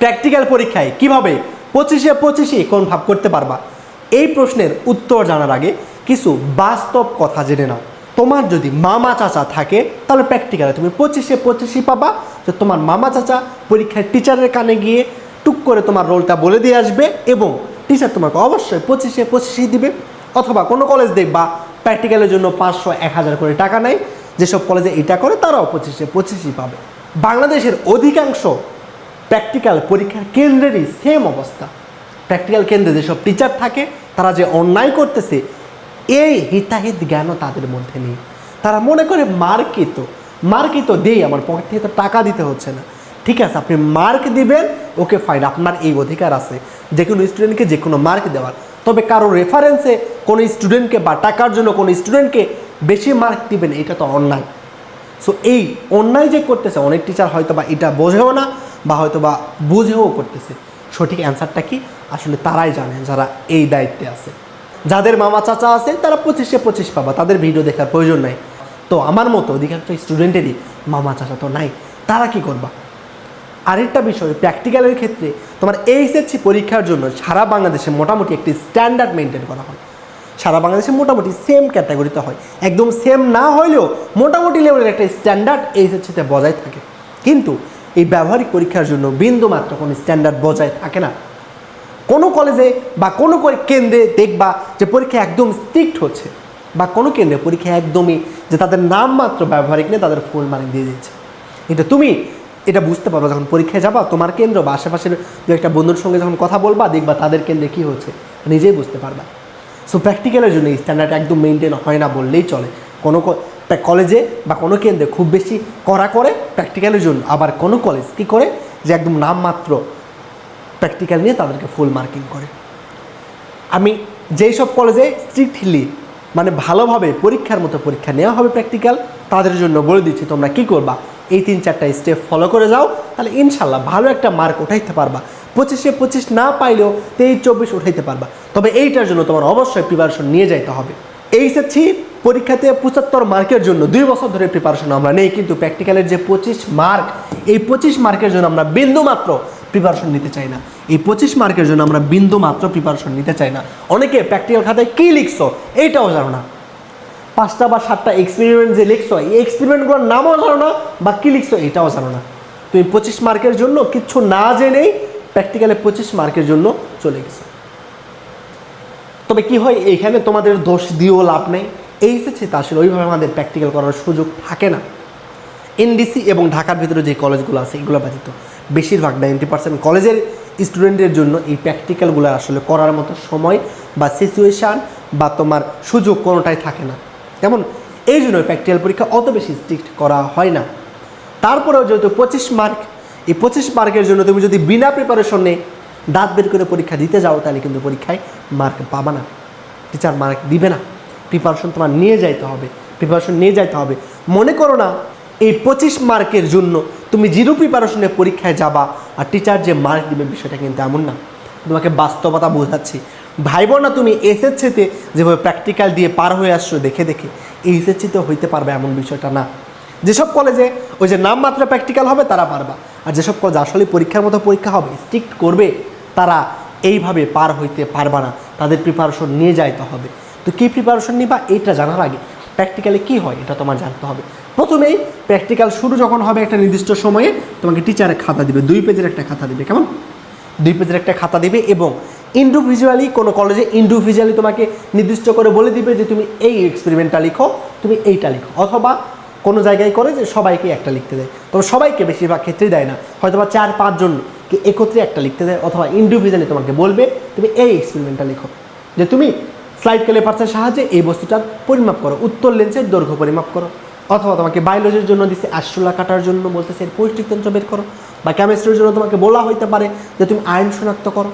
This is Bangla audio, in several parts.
প্র্যাকটিক্যাল পরীক্ষায় কীভাবে পঁচিশে পঁচিশে কোন ভাব করতে পারবা? এই প্রশ্নের উত্তর জানার আগে কিছু বাস্তব কথা জেনে নাও। তোমার যদি মামা চাচা থাকে, তাহলে প্র্যাকটিক্যালে তুমি পঁচিশে পঁচিশই পাবা। যে তোমার মামা চাচা পরীক্ষায় টিচারের কানে গিয়ে টুক করে তোমার রোলটা বলে দিয়ে আসবে এবং টিচার তোমাকে অবশ্যই পঁচিশে পঁচিশই দিবে। অথবা কোনো কলেজ দেখবা প্র্যাকটিক্যালের জন্য পাঁচশো, এক হাজার করে টাকা নেয়। যেসব কলেজে এটা করে, তারাও পঁচিশে পঁচিশই পাবে। বাংলাদেশের অধিকাংশ প্র্যাকটিক্যাল পরীক্ষার কেন্দ্রেরই সেম অবস্থা। প্র্যাকটিক্যাল কেন্দ্রে যেসব টিচার থাকে, তারা যে অন্যায় করতেছে, এই হিতাহিত জ্ঞানও তাদের মধ্যে নেই। তারা মনে করে মার্কই তো তো দেই, আমার পকেট থেকে তো টাকা দিতে হচ্ছে না। ঠিক আছে, আপনি মার্ক দিবেন, ওকে ফাইন আপনার এই অধিকার আছে। যে কোনো স্টুডেন্টকে যে কোনো মার্ক দেওয়ার। তবে কারও রেফারেন্সে কোনো স্টুডেন্টকে বা টাকার জন্য কোনো স্টুডেন্টকে বেশি মার্ক দিবেন, এটা তো অন্যায়। সো এই অন্যায় যে করতেছে, অনেক টিচার হয়তো বা এটা বোঝেও না বা হয়তো বা বুঝেও করতেছে। সঠিক অ্যান্সারটা কি? আসলে তারাই জানে যারা এই দায়িত্বে আছে। যাদের মামা চাচা আছে, তারা পঁচিশে পঁচিশ পাবা। তাদের ভিডিও দেখার প্রয়োজন নাই। তো আমার মতো অধিকাংশ স্টুডেন্টেরই মামা চাচা তো নাই। তারা কি করবা? আরেকটা বিষয় প্র্যাকটিক্যালের ক্ষেত্রে তোমার এইচএসসি পরীক্ষার জন্য সারা বাংলাদেশে মোটামুটি একটি স্ট্যান্ডার্ড মেনটেন করা হয়। সারা বাংলাদেশে মোটামুটি সেম ক্যাটাগরিতে হয়। একদম সেম না হলেও মোটামুটি লেভেলের একটা স্ট্যান্ডার্ড এইচএসসিতে বজায় থাকে। কিন্তু এই ব্যবহারিক পরীক্ষার জন্য বিন্দু মাত্র কোনো স্ট্যান্ডার্ড বজায় থাকে না। কোনো কলেজে বা কোনো কেন্দ্রে দেখবা যে পরীক্ষা একদম স্ট্রিক্ট হচ্ছে বা কোনো কেন্দ্রে পরীক্ষা একদমই যে তাদের নাম মাত্র ব্যবহারিক নিয়ে তাদের ফুল মার্ক দিয়ে দিচ্ছে। এটা তুমি এটা বুঝতে পারবে যখন পরীক্ষায় যাবা, তোমার কেন্দ্র বা আশেপাশের দু একটা বন্ধুর সঙ্গে যখন কথা বলবা, দেখবা তাদের কেন্দ্রে কী হচ্ছে, নিজেই বুঝতে পারবা। সো প্র্যাকটিক্যালের জন্য এই স্ট্যান্ডার্ড একদম মেনটেন হয় না বললেই চলে। কোনো কলেজে বা কোনো কেন্দ্রে খুব বেশি করা করে প্র্যাকটিক্যালের জন্য। আবার কোনো কলেজ কী করে? যে একদম নামমাত্র প্র্যাকটিক্যাল নিয়ে তাদেরকে ফুল মার্কিং করে। আমি যেই সব কলেজে স্ট্রিক্টলি মানে ভালোভাবে পরীক্ষার মতো পরীক্ষা নেওয়া হবে প্র্যাকটিক্যাল তাদের জন্য বলে দিচ্ছি, তোমরা কি করবা? এই তিন চারটা স্টেপ ফলো করে যাও, তাহলে ইনশাল্লাহ ভালো একটা মার্ক উঠাইতে পারবা। পঁচিশে পঁচিশ না পাইলেও তেইশ, চব্বিশ উঠাইতে পারবা। তবে এইটার জন্য তোমার অবশ্যই প্রিপারেশন নিয়ে যাইতে হবে। এই এইচএসসি পরীক্ষাতে পঁচাত্তর মার্কের জন্য দুই বছর ধরে প্রিপারেশন আমরা নেই, কিন্তু প্র্যাকটিক্যালের যে পঁচিশ মার্ক এই পঁচিশ মার্কের জন্য আমরা বিন্দু মাত্র প্রিপারেশন নিতে চাই না। এই পঁচিশ মার্কের জন্য আমরা বিন্দু মাত্র প্রিপারেশন নিতে চাই না। অনেকে প্র্যাকটিক্যাল খাতায় কী লিখছো, এইটাও জানো না। পাঁচটা বা সাতটা এক্সপেরিমেন্ট যে লিখছো, এই এক্সপেরিমেন্টগুলোর নামও জানো না, বা কী লিখছো, এটাও জানো না। তুমি পঁচিশ মার্কের জন্য কিচ্ছু না জেনেই প্র্যাকটিক্যালে পঁচিশ মার্কের জন্য চলে গেছো। তবে কি হয় এইখানে তোমাদের দোষ দিয়েও লাভ নেই। এই এসেছে তা আসলে ওইভাবে আমাদের প্র্যাকটিক্যাল করার সুযোগ থাকে না। এনডিসি এবং ঢাকার ভিতরে যে কলেজগুলো আছে, এগুলো ব্যতীত। বেশিরভাগ নাইনটি পার্সেন্ট কলেজের স্টুডেন্টের জন্য এই প্র্যাকটিক্যালগুলো আসলে করার মতো সময় বা সিচুয়েশান বা তোমার সুযোগ কোনোটাই থাকে না। যেমন, এই জন্য প্র্যাকটিক্যাল পরীক্ষা অত বেশি স্ট্রিক্ট করা হয় না। তারপরেও যেহেতু পঁচিশ মার্ক এই পঁচিশ মার্কের জন্য তুমি যদি বিনা প্রিপারেশনে দাঁত বের করে পরীক্ষা দিতে যাও, তাহলে কিন্তু পরীক্ষায় মার্ক পাবা না। টিচার মার্ক দিবে না। প্রিপারেশন তোমার নিয়ে যাইতে হবে প্রিপারেশন নিয়ে যাইতে হবে। মনে করো না, এই পঁচিশ মার্কের জন্য তুমি জিরো প্রিপারেশনে পরীক্ষায় যাবা, আর টিচার যে মার্ক দিবে বিষয়টা কিন্তু এমন না। তোমাকে বাস্তবতা বোঝাচ্ছি। ভাইব না, তুমি এসএসসিতে যেভাবে প্র্যাকটিক্যাল দিয়ে পার হয়ে আসছো, দেখে দেখে এসএসসিতে হইতে পারবে এমন বিষয়টা না। যেসব কলেজে ওই যে নামমাত্র প্র্যাকটিক্যাল হবে, তারা পারবা। আর যেসব কলেজ আসলে পরীক্ষার মতো পরীক্ষা হবে স্ট্রিক্ট করবে, তারা এইভাবে পার হইতে পারবা না। তাদের প্রিপারেশন নিয়ে যাইতে হবে। তো কী প্রিপারেশন নিবা এইটা জানার আগে প্র্যাকটিক্যালি কী হয় এটা তোমার জানতে হবে। প্রথমেই প্র্যাকটিক্যাল শুরু যখন হবে একটা নির্দিষ্ট সময়ে তোমাকে টিচারের খাতা দিবে, দুই পেজের একটা খাতা দিবে, কেমন? দুই পেজের একটা খাতা দিবে এবং ইন্ডিভিজুয়ালি কোনো কলেজে ইন্ডিভিজুয়ালি তোমাকে নির্দিষ্ট করে বলে দিবে যে তুমি এই এক্সপেরিমেন্টটা লিখো, তুমি এইটা লিখো। অথবা কোনো জায়গায় করে যে সবাইকে একটা লিখতে দেয়। তবে সবাইকে বেশিরভাগ ক্ষেত্রেই দেয় না। হয়তো বা চার পাঁচজনকে একত্রে একটা লিখতে দেয়, অথবা ইন্ডিভিজুয়ালি তোমাকে বলবে, তুমি এই এক্সপেরিমেন্টটা লিখো। যে তুমি স্লাইড ক্যালিপার্সের সাহায্যে এই বস্তুটার পরিমাপ করো। উত্তর লেন্সের দৈর্ঘ্য পরিমাপ করো। অথবা তোমাকে বায়োলজির জন্য দিচ্ছে আশ্রলা কাটার জন্য বলতেছে এর পৌষ্টিকতন্ত্র বের করো। বা কেমিস্ট্রির জন্য তোমাকে বলা হইতে পারে যে তুমি আয়ন শনাক্ত করো।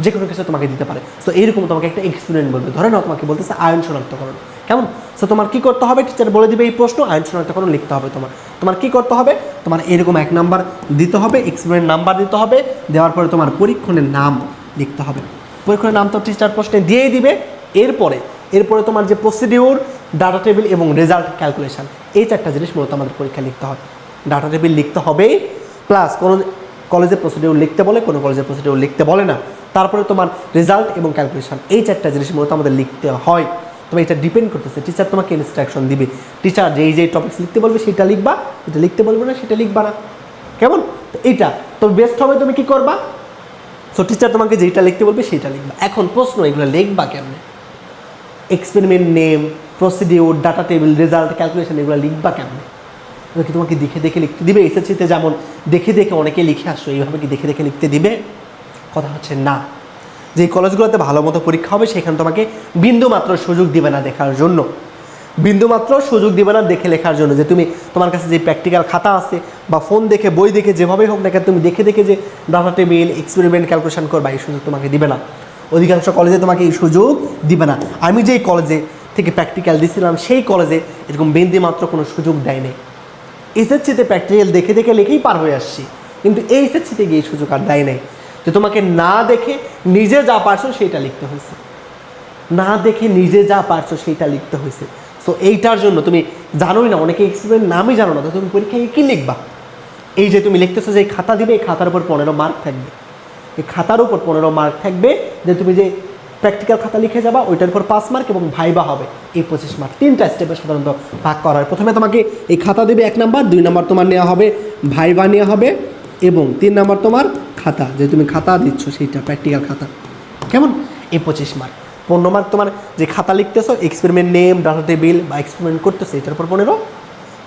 যে কোনো কিছু তোমাকে দিতে পারে। সো এইরকম তোমাকে একটা এক্সপেরিমেন্ট বলবে। ধরে নাও তোমাকে বলতেছে আয়ন শনাক্তকরণ কেমন? সো তোমার কী করতে হবে? টিচার বলে দিবে এই প্রশ্ন আয়ন শনাক্তকরণ লিখতে হবে তোমার। তোমার কী করতে হবে? তোমার এরকম এক নাম্বার দিতে হবে এক্সপেরিমেন্ট নাম্বার দিতে হবে। দেওয়ার পরে তোমার পরীক্ষণের নাম লিখতে হবে। পরীক্ষণের নাম তো টিচার প্রশ্নে দিয়েই দিবে। এরপরে এরপরে তোমার যে প্রসিডিউর ডাটা টেবিল এবং রেজাল্ট ক্যালকুলেশন এই চারটা জিনিস মূলত আমাদের পরীক্ষা লিখতে হবে। ডাটা টেবিল লিখতে হবে প্লাস কোনো কলেজের প্রসিডিউর লিখতে বলে, কোনো কলেজের প্রসিডিউর লিখতে বলে না। তারপরে তোমার রেজাল্ট এবং ক্যালকুলেশন এই চারটা জিনিস মূলত আমাদের লিখতে হয়। তবে এটা ডিপেন্ড করতেছে টিচার তোমাকে ইনস্ট্রাকশন দিবে। টিচার যেই যেই টপিক্স লিখতে বলবে, সেটা লিখবা, এটা লিখতে বলবে না, সেটা লিখবা না। কেমন? এইটা তো বেস্ট হবে তুমি কি করবা? সো টিচার তোমাকে যেইটা লিখতে বলবে সেইটা লিখবা। এখন প্রশ্ন, এগুলো লিখবা কেমনে? Experiment name procedure data table result calculation এগুলো লিখবা কেমনে? এগুলো কি তোমাকে দেখে দেখে লিখতে দিবে? এসএসসিতে যেমন দেখে দেখে অনেকে লিখে আসছো, এইভাবে কি দেখে দেখে লিখতে দিবে? কথা হচ্ছে না। যে কলেজগুলোতে ভালো মতো পরীক্ষা হবে, সেখানে তোমাকে বিন্দু মাত্র সুযোগ দিবে না দেখার জন্য। বিন্দু মাত্র সুযোগ দিবে না দেখে লেখার জন্য। যে তুমি তোমার কাছে যে প্র্যাকটিক্যাল খাতা আছে বা ফোন দেখে, বই দেখে, যেভাবেই হোক না কেন, তুমি দেখে দেখে যে ডাটা টেবিল এক্সপেরিমেন্ট ক্যালকুলেশন করবা, এই সুযোগ তোমাকে দিবে না। অধিকাংশ কলেজে তোমাকে এই সুযোগ দিবে না। আমি যেই কলেজে থেকে প্র্যাকটিক্যাল দিছিলাম, সেই কলেজে এরকম বিন্দু মাত্র কোনো সুযোগ দেয়নি এসএসসিতে প্র্যাকটিক্যাল দেখে দেখে লিখেই পার হয়ে আসছি। কিন্তু এই এসএসসিতে গিয়ে এই সুযোগ আর দেয় নাই। যে তোমাকে না দেখে নিজে যা পারছ সেইটা লিখতে হয়েছে। না দেখে নিজে যা পারছ সেইটা লিখতে হয়েছে। সো এইটার জন্য তুমি জানোই না, অনেকে এক্সপেরিমেন্ট নামই জানো না, তো তুমি পরীক্ষায় কী লিখবা? এই যে তুমি লিখতেছো যে খাতা দিবে, এই খাতার উপর পনেরো মার্ক থাকবে। এই খাতার উপর পনেরো মার্ক থাকবে যে তুমি যে প্র্যাকটিক্যাল খাতা লিখে যাবা, ওইটার উপর পাঁচ মার্ক এবং ভাইবা হবে। এই পঁচিশ মার্ক তিনটা স্টেপে সাধারণত ভাগ করা হয় প্রথমে তোমাকে এই খাতা দেবে এক নাম্বার দুই নাম্বার তোমার নেওয়া হবে, ভাইবা নেওয়া হবে এবং তিন নাম্বার তোমার খাতা, যে তুমি খাতা দিচ্ছ সেইটা প্র্যাকটিক্যাল খাতা। কেমন? এই পঁচিশ মার্ক পনেরো মার্ক তোমার যে খাতা লিখতেছো এক্সপেরিমেন্ট নেম ডাটা টেবিল বা এক্সপেরিমেন্ট করতেছো, এটার উপর পনেরো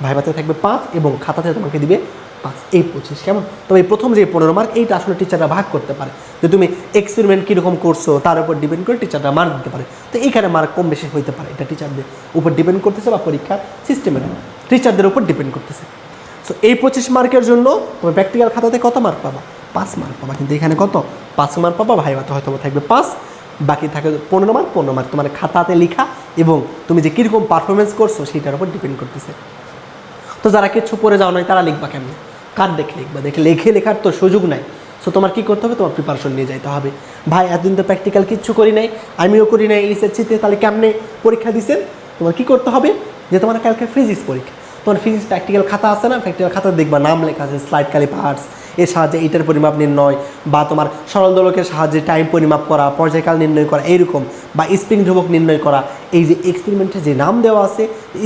ভাইভাতে থাকবে পাঁচ এবং খাতাতে তোমাকে দিবে পাঁচ এই পঁচিশ, কেমন? তবে প্রথম যে পনেরো মার্ক এইটা আসলে টিচাররা ভাগ করতে পারে। যে তুমি এক্সপেরিমেন্ট কীরকম করছ, তার উপর ডিপেন্ড করে টিচাররা মার্ক দিতে পারে। তো এইখানে মার্ক কম বেশি হইতে পারে, এটা টিচারদের উপর ডিপেন্ড করতেছে বা পরীক্ষার সিস্টেমের টিচারদের উপর ডিপেন্ড করতেছে। সো এই পঁচিশ মার্কের জন্য তুমি প্র্যাকটিক্যাল খাতাতে কত মার্ক পাবা? পাঁচ মার্ক পাবা, কিন্তু এখানে কত? পাঁচ মার্ক পাবা, ভাই ভাইভাতে হয়তো থাকবে পাঁচ, বাকি থাকে পনেরো মার্ক পনেরো মার্ক তোমার খাতাতে লেখা এবং তুমি যে কীরকম পারফরমেন্স করছ সেটার উপর ডিপেন্ড করতেছে। তো যারা কিচ্ছু পড়ে যাও নয় তারা লিখবা কেমনে? কার দেখে লিখবা? দেখে, লেখে লেখার তো সুযোগ নাই। সো তোমার কী করতে হবে? তোমার প্রিপারেশন নিয়ে যাইতে হবে। ভাই, এতদিন তো প্র্যাকটিক্যাল কিচ্ছু করি নাই, আমিও করি নাই এসএসসিতে তাহলে কেমনে পরীক্ষা দিছেন? তোমার কী করতে হবে? যে তোমার কালকে ফিজিক্স পরীক্ষা। তোমার ফিজিক্স প্র্যাকটিক্যাল খাতা আছে না? প্র্যাকটিক্যাল খাতা দেখবা নাম লেখা আছে স্লাইড কালি পার্টস এর সাহায্যে এইটার পরিমাপ নির্ণয়, বা তোমার সরল দোলকের সাহায্যে টাইম পরিমাপ করা, পর্যায়কাল নির্ণয় করা, এইরকম, বা স্প্রিং ধ্রুবক নির্ণয় করা। এই যে এক্সপেরিমেন্টের যে নাম দেওয়া আছে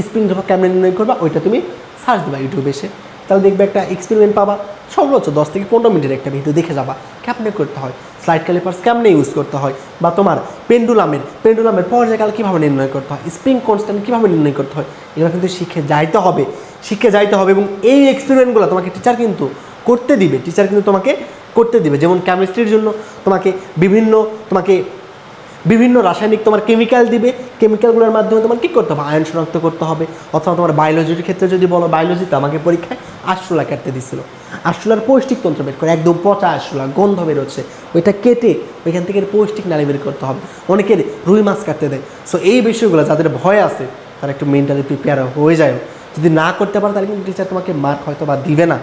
স্প্রিং ধ্রুবক কেমন নির্ণয় করবা? ওইটা তুমি সার্চ দেবা ইউটিউবে এসে। তাহলে দেখবে একটা এক্সপেরিমেন্ট পাবা। সর্বোচ্চ দশ থেকে পনেরো মিনিটের একটা ভিডিও দেখে যাবা। কেমনে করতে হয়। স্লাইড ক্যালিপার্স কেমনে ইউজ করতে হয়? বা তোমার পেন্ডুলামের পেন্ডুলামের পর্যায়কাল কীভাবে নির্ণয় করতে হয়? স্প্রিং কনস্ট্যান্ট কীভাবে নির্ণয় করতে হয়? এগুলো কিন্তু শিখে যাইতে হবে। শিখে যাইতে হবে এবং এই এক্সপেরিমেন্টগুলো তোমাকে টিচার কিন্তু করতে দিবে। টিচার কিন্তু তোমাকে করতে দিবে। যেমন কেমিস্ট্রির জন্য তোমাকে বিভিন্ন তোমাকে বিভিন্ন রাসায়নিক তোমার কেমিক্যাল দিবে। কেমিক্যালগুলোর মাধ্যমে তোমার কী করতে হবে? আয়ন শনাক্ত করতে হবে অথবা তোমার বায়োলজির ক্ষেত্রে যদি বলো বায়োলজিতে আমাকে পরীক্ষায় আরশোলা কাটতে দিছিল। আরশোলার পৌষ্টিক তন্ত্র বের করে, একদম পচা আরশোলা, গন্ধ বেরোচ্ছে, ওইটা কেটে ওইখান থেকে পৌষ্টিক নালী বের করতে হবে। অনেকের রুই মাছ কাটতে দেয়। সো এই বিষয়গুলো যাদের ভয় আছে, তারা একটু মেন্টালি প্রিপেয়ার হয়ে যায় যদি না করতে পারো, তাহলে কিন্তু টিচার তোমাকে মার্ক হয়তো বা দিবে না।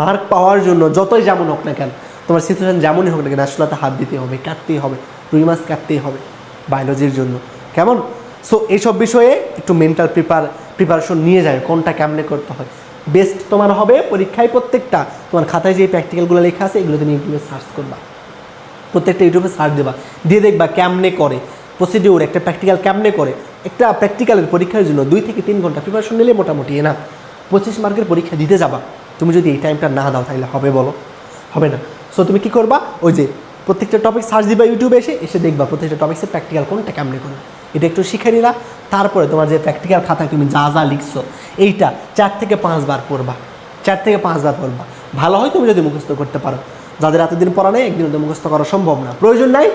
মার্ক পাওয়ার জন্য যতই যেমন হোক না কেন, তোমার সিচুয়েশন যেমনই হোক না কেন আসলাতে হাত দিতে হবে, কাটতেই হবে, রুই মাছ কাটতেই হবে বায়োলজির জন্য। কেমন? সো এইসব বিষয়ে একটু মেন্টাল প্রিপার প্রিপারেশন নিয়ে যাবে, কোনটা কেমনে করতে হয়। বেস্ট তোমার হবে পরীক্ষায় প্রত্যেকটা, তোমার খাতায় যে প্র্যাকটিক্যালগুলো লেখা আছে, এগুলো তুমি ইউটিউবে সার্চ করবা। প্রত্যেকটা ইউটিউবে সার্চ দেবা। দিয়ে দেখবা কেমনে করে। প্রসিডিউর একটা প্র্যাকটিক্যাল কেমনে করে। একটা প্র্যাকটিক্যালের পরীক্ষার জন্য দুই থেকে তিন ঘণ্টা প্রিপারেশন নিলে মোটামুটি না পঁচিশ মার্কের পরীক্ষা দিতে যাবা। তুমি যদি এই টাইমটা না দাও, তাহলে হবে বলো। হবে না। সো তুমি কি করবা? ওই যে প্রত্যেকটা টপিক সার্চ দিবা ইউটিউবে এসে এসে দেখবা প্রত্যেকটা টপিক্সের প্র্যাকটিক্যাল কোনটা কেমনে করে। এটা একটু শিখে নিলা। তারপরে তোমার যে প্র্যাকটিক্যাল খাতায় তুমি যা যা লিখছো, এইটা চার থেকে পাঁচবার পড়বা। চার থেকে পাঁচবার পড়বা। ভালো হয় তুমি যদি মুখস্থ করতে পারো। যাদের এতদিন পড়া নেই, একদিন মুখস্থ করা সম্ভব না। প্রয়োজন নাই,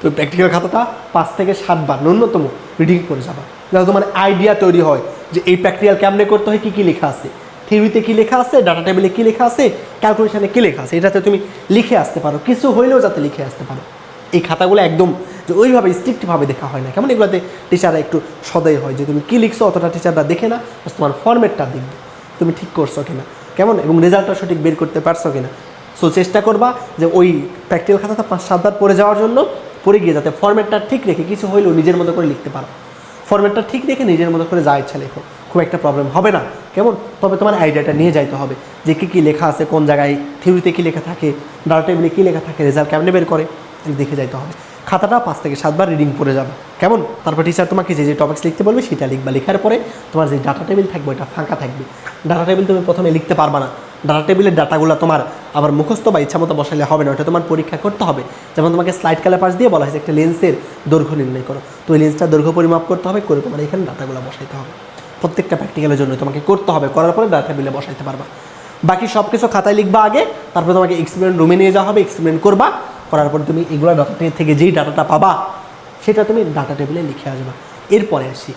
তুমি প্র্যাকটিক্যাল খাতাটা পাঁচ থেকে সাতবার ন্যূনতম রিডিং করে যাবা। যাতে তোমার আইডিয়া তৈরি হয় যে এই প্র্যাকটিক্যাল কেমনে করতে হয়, কী কী লেখা আছে। থিওরিতে কী লেখা আছে ডাটা টেবিলে কী লেখা আছে ক্যালকুলেশনে কী লেখা আছে, এটাতে তুমি লিখে আসতে পারো। কিছু হইলেও যাতে লিখে আসতে পারো। এই খাতাগুলো একদম যে ওইভাবে স্ট্রিক্টভাবে দেখা হয় না। কেমন এগুলোতে টিচাররা একটু সদয় হয় যে, তুমি কী লিখছো? অতটা টিচাররা দেখে না। তোমার ফর্মেটটা দেখবে। তুমি ঠিক করছ কিনা? কেমন? এবং রেজাল্টটা সঠিক বের করতে পারছ কিনা? সো চেষ্টা করবা যে ওই প্র্যাকটিক্যাল খাতাটা পাঁচ সাতবার পড়ে যাওয়ার জন্য পড়ে গিয়ে যাতে ফর্মেটটা ঠিক রেখে কিছু হইলেও নিজের মতো করে লিখতে পারো। ফর্মেটটা ঠিক রেখে নিজের মতো করে যা ইচ্ছা লেখো। খুব একটা প্রবলেম হবে না। কেমন? তবে তোমার আইডিয়াটা নিয়ে যাইতে হবে যে, কী কী লেখা আছে, কোন জায়গায় থিওরিতে কী লেখা থাকে ডাটা টেবিলে কী লেখা থাকে রেজাল্ট কেমনে বের করে? দেখে যাইতে হবে। খাতাটা পাঁচ থেকে সাতবার রিডিং পড়ে যাবে। কেমন? তারপর টিচার তোমাকে যে যে টপিক্স লিখতে বলবে সেটা লিখবা। লেখার পরে তোমার যে ডাটা টেবিল থাকবে ওটা ফাঁকা থাকবে। ডাটা টেবিল তুমি প্রথমে লিখতে পারবা না। ডাটা টেবিলের ডাটাগুলো তোমার আবার মুখস্থ বা ইচ্ছা মতো বসালে হবে না ওটা তোমার পরীক্ষা করতে হবে। যেমন তোমাকে স্লাইড পাশ দিয়ে বলা হয়েছে, একটা লেন্সের দৈর্ঘ্য নির্ণয় করো। তো ওই লেন্সটা দৈর্ঘ্য পরিমাপ করতে হবে, করে তোমার এখানে ডাটাগুলো বসাইতে হবে। প্রত্যেকটা প্র্যাকটিক্যালের জন্য তোমাকে করতে হবে। করার পরে ডাটা টেবিলে বসাইতে পারবা। বাকি সব কিছু খাতায় লিখবা আগে, তারপরে তোমাকে এক্সপেরিমেন্ট রুমে নিয়ে যাওয়া হবে এক্সপেরিমেন্ট করবা। করার পর তুমি এগুলো ডাটা থেকে যেই ডাটাটা পাবা, সেটা তুমি ডাটা টেবিলে লিখে আসবা। এরপরে আসি,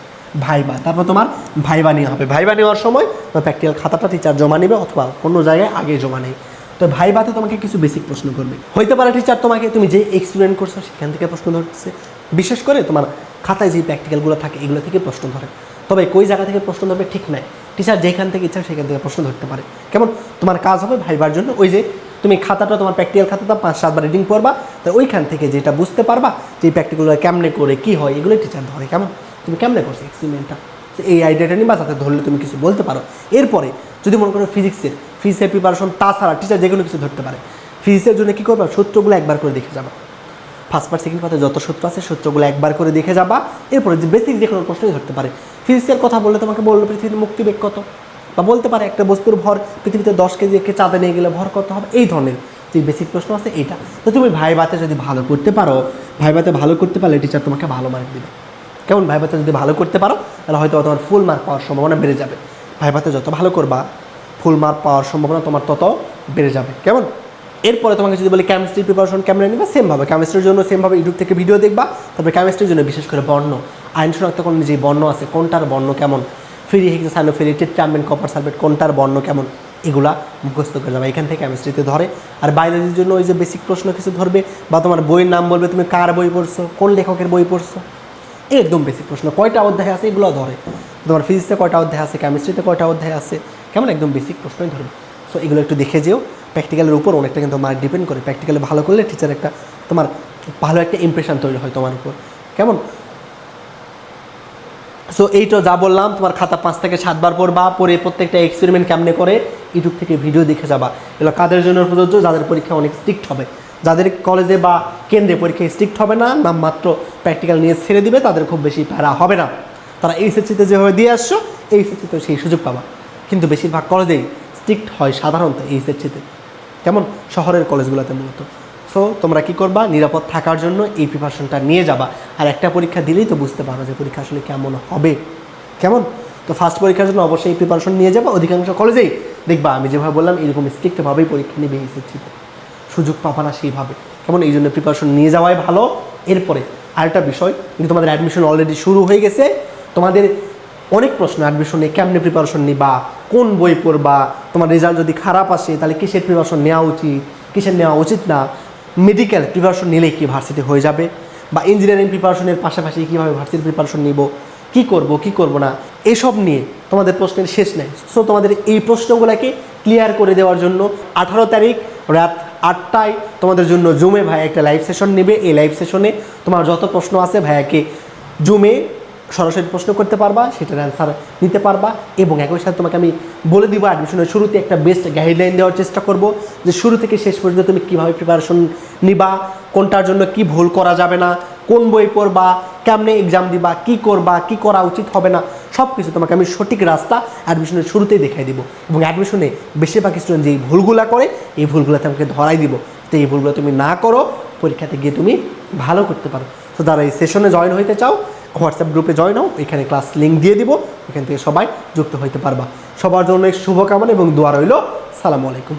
ভাইবা। তারপর তোমার ভাইবা নেওয়া হবে। ভাইবা নেওয়ার সময় তোমার প্র্যাকটিক্যাল খাতাটা টিচার জমা নেবে অথবা কোনো জায়গায় আগে জমা নেই তো ভাইবাতে তোমাকে কিছু বেসিক প্রশ্ন করবে। হইতে পারে টিচার তোমাকে তুমি যে এক্সপেরিমেন্ট করছ সেখান থেকে প্রশ্ন ধরছে বিশেষ করে তোমার খাতায় যে প্র্যাকটিক্যালগুলো থাকে, এগুলো থেকে প্রশ্ন ধরে। তবে কই জায়গা থেকে প্রশ্ন ধরবে ঠিক নাই। টিচার যেখান থেকে ইচ্ছা সেখান থেকে প্রশ্ন ধরতে পারে। কেমন? তোমার কাজ হবে ভাইবার জন্য ওই যে তুমি খাতাটা, তোমার প্র্যাকটিক্যাল খাতাটা পাঁচ সাতবার রিডিং পড়বা, তো ওইখান থেকে যেটা বুঝতে পারবা যে প্র্যাকটিক্যালগুলো কেমনে করে, কী হয়, এগুলো টিচার ধরে, কেমন? তুমি কেমনে করছ এক্সপেরিমেন্টটা এই আইডিয়াটা নিবা যাতে ধরলে তুমি কিছু বলতে পারো। এরপরে, যদি মনে করো ফিজিক্সের ফিজিক্সের প্রিপারেশন তাছাড়া টিচার যে কোনো কিছু ধরতে পারে। ফিজিক্সের জন্য কী করবা? সূত্রগুলো একবার করে দেখে যাবা। ফার্স্ট পার্ট সেকেন্ড পার্টে যত সূত্র আছে, সূত্রগুলো একবার করে দেখে যাবা। এরপরে যে বেসিক যে কোনো প্রশ্নই ধরতে পারে। ফিজিক্সের কথা বললে তোমাকে বলল পৃথিবীর মুক্তিবেগ কত? বা বলতে পারে একটা বস্তুর ভর পৃথিবীতে দশ কেজি একে চাঁদে নিয়ে গেলে ভর কত হবে? এই ধরনের যে বেসিক প্রশ্ন আছে এটা। তো তুমি ভাইবাতে যদি ভালো করতে পারো, ভাইবাতে ভালো করতে পারলে টিচার তোমাকে ভালো মার্ক দেবে। কেমন? ভাইবাতে যদি ভালো করতে পারো, তাহলে হয়তো তোমার ফুল মার্ক পাওয়ার সম্ভাবনা বেড়ে যাবে। ভাইবাতে যত ভালো করবা ফুল মার্ক পাওয়ার সম্ভাবনা তোমার তত বেড়ে যাবে। কেমন? এরপরে তোমাকে যদি বলি কেমিস্ট্রি প্রিপারেশন কেমন নিবা? সেমভাবে কেমিস্ট্রির জন্য সেমভাবে ইউটিউব থেকে ভিডিও দেখবা। তারপরে কেমিস্ট্রির জন্য বিশেষ করে বর্ণ। আইন শনাক্তকরণের যে বর্ণ আছে, কোনটার বর্ণ কেমন? ফ্রি হেক্সা সাইনোফেরি টেট্রামেন কপার সালফেট, কোনটার বর্ণ কেমন? এগুলা মুখস্থ করে যাবে। এখান থেকে কেমিস্ট্রিতে ধরে। আর বায়োলজির জন্য ওই যে বেসিক প্রশ্ন কিছু ধরবে বা তোমার বইয়ের নাম বলবে, তুমি কার বই পড়ছো? কোন লেখকের বই পড়ছো? একদম বেসিক প্রশ্ন। কয়টা অধ্যায় আছে এগুলো ধরে। তোমার ফিজিক্সে কয়টা অধ্যায় আছে কেমিস্ট্রিতে কয়টা অধ্যায় আছে? কেমন? একদম বেসিক প্রশ্নই ধরবে। সো এগুলো একটু দেখে যেও। প্র্যাকটিক্যালের উপর অনেকটা কিন্তু মার্ক ডিপেন্ড করে। প্র্যাকটিক্যালে ভালো করলে টিচার একটা তোমার ভালো একটা ইমপ্রেশন তৈরি হয় তোমার উপর। কেমন? সো এইটা যা বললাম, তোমার খাতা পাঁচ থেকে সাতবার পড়বা পরে প্রত্যেকটা এক্সপেরিমেন্ট কেমনে করে, ইউটিউব থেকে ভিডিও দেখে যাবা। এগুলো কাদের জন্য প্রযোজ্য? যাদের পরীক্ষা অনেক স্ট্রিক্ট হবে। যাদের কলেজে বা কেন্দ্রে পরীক্ষা স্ট্রিক্ট হবে না নামমাত্র প্র্যাকটিক্যাল নিয়ে ছেড়ে দিবে, তাদের খুব বেশি প্যারা হবে না। তারা এইচএসসিতে যেভাবে দিয়ে আসছো এইচএসসিতে সেই সুযোগ পাবা। কিন্তু বেশিরভাগ কলেজেই স্ট্রিক্ট হয় সাধারণত এইচএসসিতে কেমন? শহরের কলেজগুলোতে মূলত। সো তোমরা কি করবা? নিরাপদ থাকার জন্য এই প্রিপারেশনটা নিয়ে যাবা। আর একটা পরীক্ষা দিলেই তো বুঝতে পারো যে পরীক্ষা আসলে কেমন হবে। কেমন? তো ফার্স্ট পরীক্ষার জন্য অবশ্যই এই প্রিপারেশন নিয়ে যাবা। অধিকাংশ কলেজেই দেখবা, আমি যেভাবে বললাম, এরকম স্ট্রিক্টভাবেই পরীক্ষা নেবে এসেছিতে সুযোগ পাবা না সেইভাবে। কেমন? এই জন্য প্রিপারেশন নিয়ে যাওয়াই ভালো। এরপরে আরেকটা বিষয়, কিন্তু তোমাদের অ্যাডমিশন অলরেডি শুরু হয়ে গেছে। তোমাদের অনেক প্রশ্ন অ্যাডমিশনে কেমনে প্রিপারেশন নিবা? কোন বই পড়বা? তোমার রেজাল্ট যদি খারাপ আসে, তাহলে কিসের প্রিপারেশন নেওয়া উচিত? কিসের নেওয়া উচিত না? মেডিকেল প্রিপারেশন নিলেই কি ভার্সিটি হয়ে যাবে? বা ইঞ্জিনিয়ারিং প্রিপারেশনের পাশাপাশি কীভাবে ভার্সিটি প্রিপারেশন নিব? কি করব কি করব না? এসব নিয়ে তোমাদের প্রশ্নের শেষ নেই। সো তোমাদের এই প্রশ্নগুলোকে ক্লিয়ার করে দেওয়ার জন্য আঠারো তারিখ রাত আটটায় তোমাদের জন্য জুমে ভাই একটা লাইভ সেশন নেবে। এই লাইভ সেশনে তোমার যত প্রশ্ন আছে ভাইয়াকে জুমে সরাসরি প্রশ্ন করতে পারবা, সেটার অ্যান্সার নিতে পারবা এবং একই সাথে তোমাকে আমি বলে দিব অ্যাডমিশনের শুরুতে একটা বেস্ট গাইডলাইন দেওয়ার চেষ্টা করব, যে শুরু থেকে শেষ পর্যন্ত তুমি কীভাবে প্রিপারেশন নিবা, কোনটার জন্য কি ভুল করা যাবে না, কোন বই পড়বা, কেমনে এক্সাম দিবা, কি করবা, কি করা উচিত হবে না সব কিছু তোমাকে আমি সঠিক রাস্তা অ্যাডমিশনের শুরুতেই দেখাই দিব এবং অ্যাডমিশনে বেশিরভাগ স্টুডেন্ট যেই ভুলগুলো করে, এই ভুলগুলো তোমাকে ধরাই দিব। তো এই ভুলগুলো তুমি না করো, পরীক্ষাতে গিয়ে তুমি ভালো করতে পারো। তো যারা এই সেশনে জয়েন হইতে চাও হোয়াটসঅ্যাপ গ্রুপে জয়েন হও, এখানে ক্লাস লিঙ্ক দিয়ে দিব, এখান থেকে সবাই যুক্ত হইতে পারবা। সবার জন্য শুভকামনা এবং দোয়া রইল। সালামু আলাইকুম।